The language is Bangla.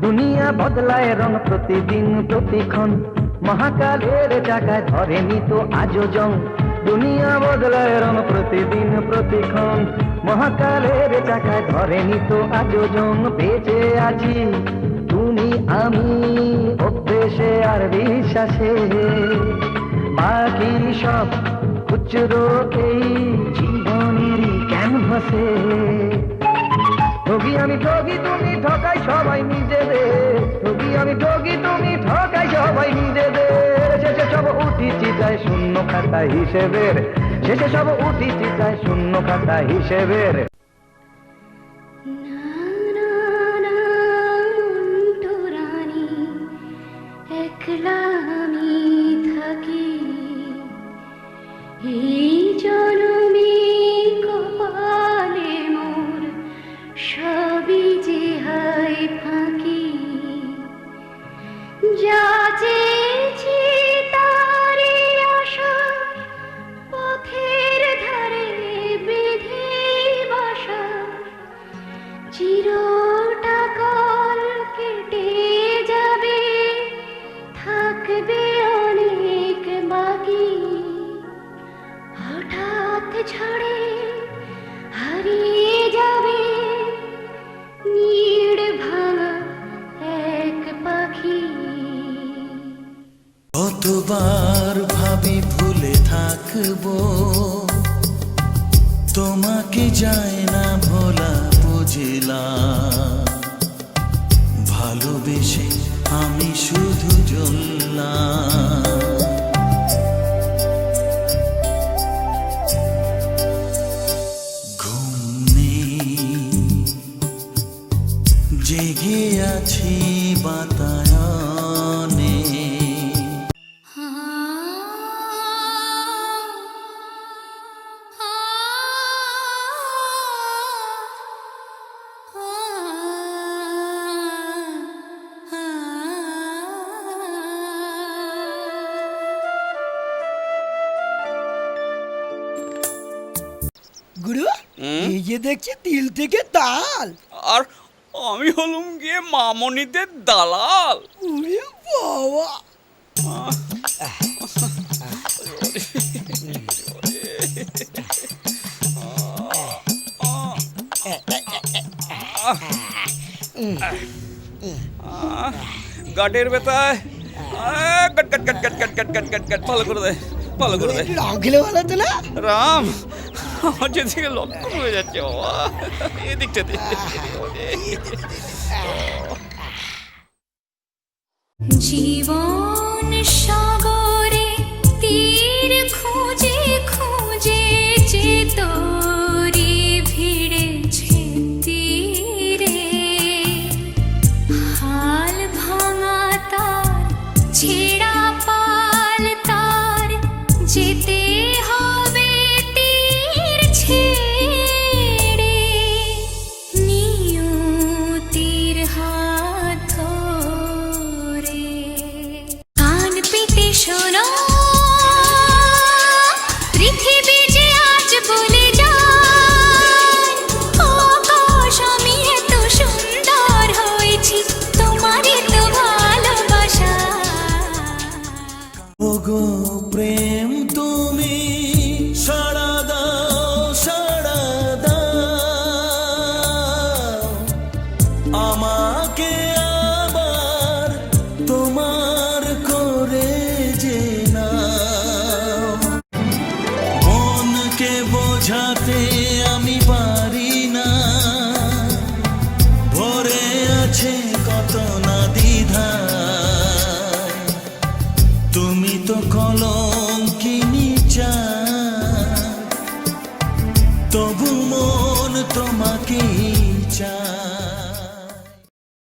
দুনিয়া বদলায় রং প্রতিদিন প্রতিক্ষণ। মহাকালের জায়গায় ধরেনি তো আজও জং। দুনিয়া বদলায় রং প্রতিদিন প্রতিক্ষণ। মহাকালের জায়গায় ধরেনি তো আজও জং। বেঁচে আছি, তুমি, আমি, অভ্যেসে আর বিশ্বাসে। বাকি সব খুচরো এই জীবনেরই ক্যানভাসে ঠগি আমি ঠগি, তুমি ঠকাই সবাই নিজেদের। ঠগি আমি ঠগি, তুমি ঠকাই সবাই নিজেদের। শেষে সব উঠি চিতায় শূন্য খাতা হিসেবের। শেষে সব উঠি চিতায় শূন্য খাতা হিসেবের। একলা আমি থাকি। কতবার ভাবি ভুলে থাকব? তোমাকে যায় না ভোলা বুঝলাম ভালোবেসে আমি শুধু জ্বললাম। ঘুম নেই জেগে আছি বাতায়নে গুরু এই যে দেখছি তিল থেকে তাল। আর আমি হলুম গিয়ে মামনিদের দালাল। উড়ে বাবা। গাটের বেতায় গাট গাট গাট গাট গাট গাট গাট গাট গাট ভালো করে দে ভালো করে দে। একটু রাম খেলে ভালো হতো না? রাম আমার যেদিকে লক্ষ্য হয়ে যাচ্ছে বাবা এদিকটা দিয়ে। জীবন ওগো প্রেম তুমি আমাকে আবার তোমার করে বোঝাতে আমি ভরে আছে কত না কলম কিনি তবু মন তোমাকেই